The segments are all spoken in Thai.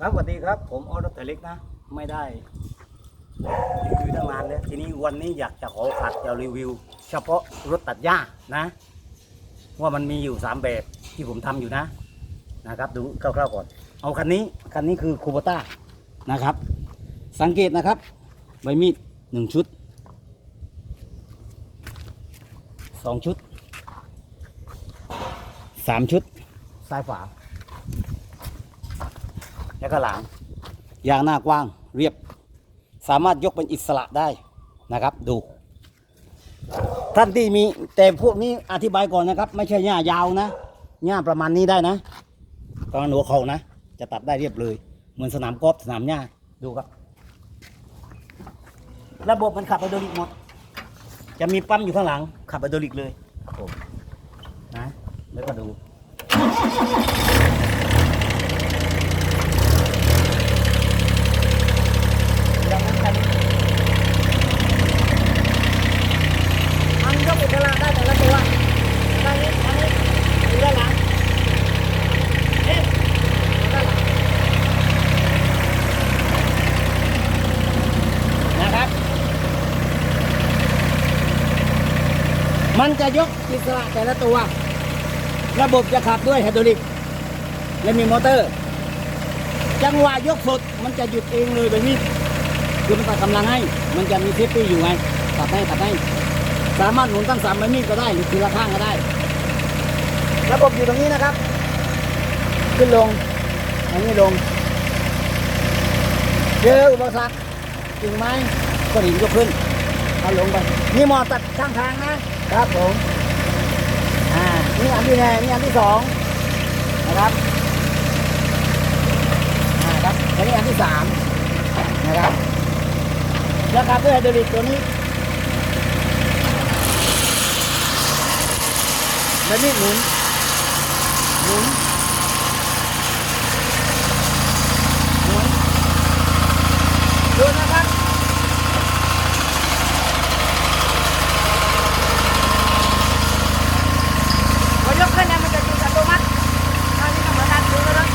ครับสวัสดีครับ ผมออรถแต่เล็กนะ ไม่ได้รีวิวตั้งนานแล้วทีนี้วันนี้อยากจะขอโอกาสจะรีวิว เฉพาะรถตัดหญ้านะ ว่ามันมีอยู่สามแบบที่ผมทำอยู่นะนะครับ ดูคร่าวๆก่อน เอาคันนี้คันนี้คือคูบต้านะครับ สังเกตนะครับ ใบมีดหนึ่งชุดสองชุดสามชุดซ้ายฝา แล้วก็หลัง ยางหน้ากว้างเรียบ สามารถยกเป็นอิสระได้นะครับ ดู ท่านที่มีแต่พวกนี้อธิบายก่อนนะครับ ไม่ใช่หญ้ายาวนะหญ้าประมาณนี้ได้นะประมาณหัวเข่านะ จะตัดได้เรียบเลย เหมือนสนามกอล์ฟสนามหญ้าดูครับ ระบบมันขับไฮดรอลิกหมด จะมีปั๊มอยู่ข้างหลังขับไฮดรอลิกเลยครับผมนะแล้วก็ดู ดังนั้นคันนี้มันยกอิสระได้แต่ละตัวด้านนี้อันนี้ดูด้านหลังเอ๊ะด้านหลังนะครับ มัน จะยกอิสระแต่ละตัว ระบบจะขับด้วยไฮดรอลิก และมีมอเตอร์ จังหวะยกสดมันจะหยุดเองเลยแบบนี้คือมันตัดกำลังให้ มันจะมีเซฟตี้อยู่ไงตัดให้ตัดให้สามารถหมุนตั้งสามใบมีดก็ได้หรือทีละข้างก็ได้ ระบบอยู่ตรงนี้นะครับ ขึ้นลงอันนี้ลงเจออุปสรรคกิ่งไม้ก็หินยกขึ้นเอาลงไป นี่มอตัดข้างทางนะ ครับผมอ่านี่อันที่แรกนี่อันที่สองนะครับอ่าครับอันนี้อันที่สามนะครับแล้วครับด้วยไฮดรอลิกตัวนี้แล้วนี่หมุนหมุน หมุน ดูนะครับ พอยกขึ้นเนี่ยมันจะหยุดอัตโนมัติตอนนี้ก็เหมือนกันดูนะครับ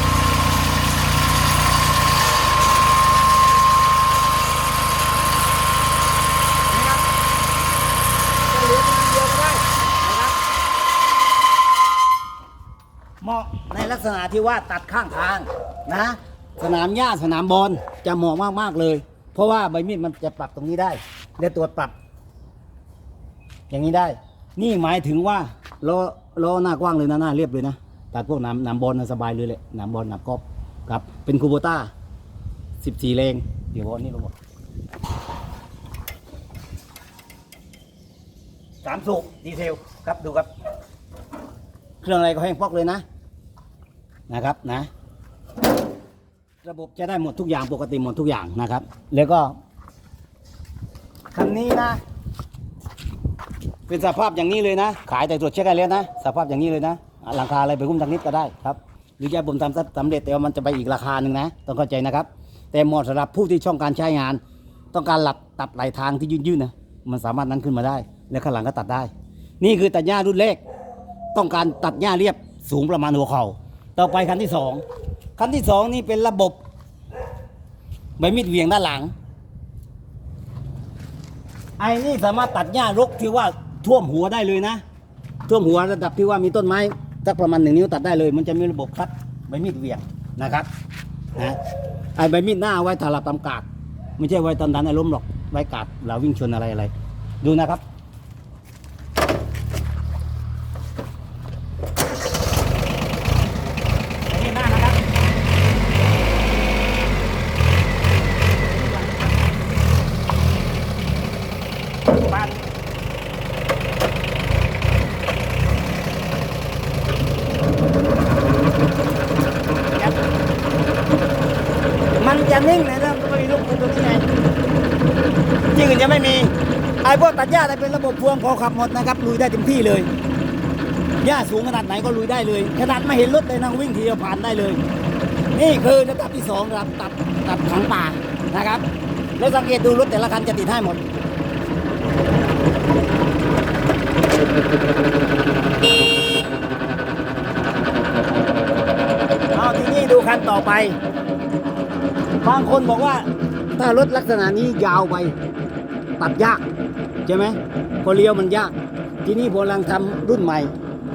นะครับจะเหลือเพียงเดียวก็ได้นะครับเหมาะ ในลักษณะที่ว่าตัดข้างทางนะ สนามหญ้าสนามบอลจะเหมาะมากๆเลย เพราะว่าใบมีดมันจะปรับตรงนี้ได้และตัวปรับ อย่างนี้ได้ นี่หมายถึงว่าล้อล้อหน้ากว้างเลยนะหน้าเรียบเลยนะตัดพวกหน้ำน้ำบอลน่ะสบายเลยแหละหน้ำบอลหน้ากอล์ฟครับเป็นคูโบต้าสิบสี่เลงเดี๋ยวบอลนี่ลงหมดสามสูบดีเซลครับดูครับ เครื่องอะไรก็แห้งพอกเลยนะ นะครับนะ ระบบจะได้หมดทุกอย่างปกติหมดทุกอย่างนะครับ แล้วก็คันนี้นะ เป็นสภาพอย่างนี้เลยนะ ขายแต่ตรวจเช็คกันแล้วนะ สภาพอย่างนี้เลยนะราคาอะไรไปคุ้มทางนิดก็ได้ครับหรือจะผมทำสำเร็จแต่ว่ามันจะไปอีกราคาหนึ่งนะ ต้องเข้าใจนะครับ แต่เหมาะสำหรับผู้ที่ช่องการใช้งาน ต้องการหลับตัดไหลทางที่ยื่นๆนะมันสามารถนั้นขึ้นมาได้ และข้างหลังก็ตัดได้ นี่คือตัดหญ้ารุ่นเล็กต้องการตัดหญ้าเรียบสูงประมาณหัวเข่า ต่อไปคันที่สองคันที่สองนี่เป็นระบบใบมีดเหวี่ยงด้านหลัง ไอ้นี่สามารถตัดหญ้ารกที่ว่าท่วมหัวได้เลยนะ ท่วมหัวระดับที่ว่ามีต้นไม้สักประมาณหนึ่งนิ้วตัดได้เลย มันจะมีระบบคัดใบมีดเหวี่ยงนะครับนะไอ้ใบมีดหน้าไว้ถลับตำกาดไม่ใช่ไว้ตอนดันไอารมหรอกไว้กาดเราวิ่งชนอะไรอะไร ดูนะครับมีดหน้านะครับปาด มันจะนิ่งเลยนะไม่มีลูกปืนตัวนี้ไงที่อื่น จะไม่มีไอ้พวกตัดหญ้าอะไรเป็นระบบพวงพอขับหมดนะครับลุยได้เต็มที่เลยหญ้าสูงขนาดไหนก็ลุยได้เลย ขนาดไม่เห็นรถเลยนะวิ่งทีเดียวผ่านได้เลย นี่คือระดับที่สองครับตัดตัดถังป่านะครับ แล้วสังเกตดูรถแต่ละคันจะติดให้หมดเอาทีนี้ดูคันต่อไป บางคนบอกว่าถ้ารถลักษณะนี้ยาวไป ตัดยากใช่ไหมพอเลี้ยวมันยาก ทีนี้ผมกำลังทำรุ่นใหม่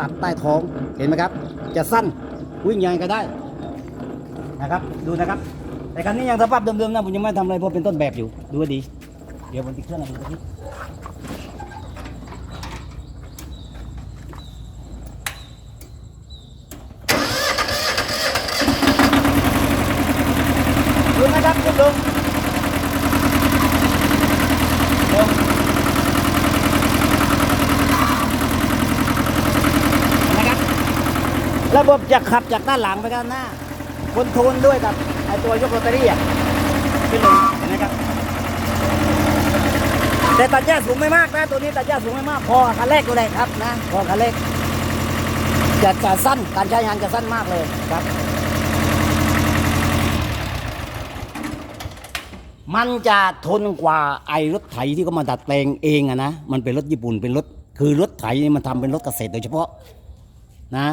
ตัดใต้ท้องเห็นไหมครับ จะสั้นวิ่งยังไงก็ได้นะครับ ดูนะครับ แต่คันนี้ยังสภาพเดิมๆนะผมยังไม่ทำอะไรเพราะเป็นต้นแบบอยู่ดูดี เดี๋ยวผมติดเครื่องดูสักนิดดูนะครับคุณลุงลงนะครับ ระบบจะขับจากด้านหลังไปด้านหน้าคอนโทรลด้วยกับไอตัวยกโรตารี่อะขึ้นลงเห็นไหมครับ แต่ตัดหญ้าสูงไม่มากนะตัวนี้ตัดหญ้าสูงไม่มาก พอคันแรกตัวแรกครับนะ พอคันแรกจะจะสั้นการใช้งานจะสั้นมากเลยครับ มันจะทนกว่าไอ้รถไถที่เขามาดัดแปลงเองอะนะ มันเป็นรถญี่ปุ่นเป็นรถคือรถไถนี่มันทำเป็นรถเกษตรโดยเฉพาะนะ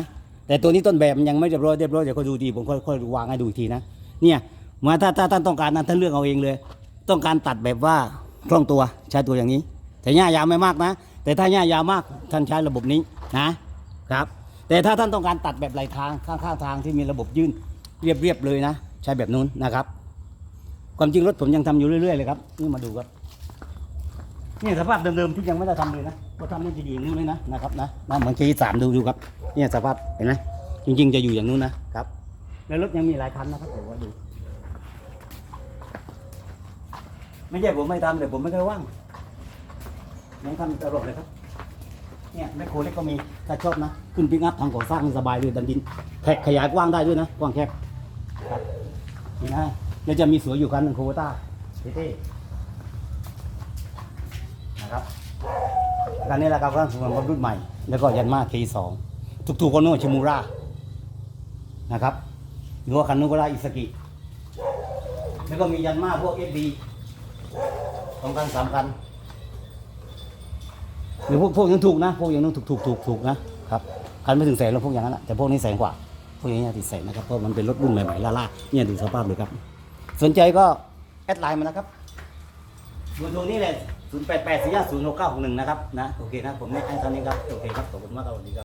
แต่ตัวนี้ต้นแบบมันยังไม่เรียบร้อยเรียบร้อยเดี๋ยวก็ดูดีผมค่อยค่อยวางให้ดูอีกทีนะเนี่ยมาถ้าถ้าท่านต้องการนะท่านเลือกเอาเองเลย ต้องการตัดแบบว่าคล่องตัวใช้ตัวอย่างนี้ แต่หญ้ายาวไม่มากนะ แต่ถ้าหญ้ายาวมากท่านใช้ระบบนี้นะครับ แต่ถ้าท่านต้องการตัดแบบไหลทางข้างๆทางที่มีระบบยื่นเรียบๆเลยนะ ใช้แบบนู้นนะครับ ความจริงรถผมยังทำอยู่เรื่อยๆเลยครับนี่มาดูครับ นี่สภาพเดิมๆที่ยังไม่ได้ทำเลยนะก็ทำนี่จะอยู่อย่างนู้นเลยนะนะครับนะนะเหมือนเคสามดูดูครับเนี่ยสภาพเห็นไหมจริง ๆ จะอยู่อย่างนู้นนะครับ แล้วรถยังมีหลายคันนะครับผมว่าดู ไม่ใช่ผมไม่ทำแต่ผมไม่เคยว่างยังทำตลอดเลยครับ เนี่ยแมคโครเล็กก็มีถ้าชอบนะขึ้นปิกอัพทางก่อสร้างสบายเลยดันดินแท็กขยายกว้างได้ด้วยนะกว้างแคบครับนี่นะเดี๋ยวจะมีสวยอยู่คันหนึ่งโคต้าเท่ นะครับคันนี้แหละครับก็สำหรับรุ่นใหม่ แล้วก็ยันมา K2 ถูกๆก็โน่ชิมูระนะครับหรือว่าคันนู้นก็ได้อิสกิ แล้วก็มียันมาพวก FB สองคันสามคันหรือพวกพวกยังถูกนะ พวกยังต้องถูกถูกถูกถูกนะครับคันไม่ถึงแสนหรอกพวกอย่างนั้นนะแต่พวกนี้แสนกว่า พวกอย่างนี้ติดแสนนะครับ เพราะมันเป็นรถรุ่นใหม่ๆล่าๆเนี่ยดูสภาพเลยครับ สนใจก็แอดไลน์มานะครับเบอร์โทรนี้เลย 0 8 8 4 5 0 6 9 6 1 นะครับนะโอเคนะผมแนะนำเท่านี้ครับโอเคครับขอบคุณมากครับสวัสดีครับ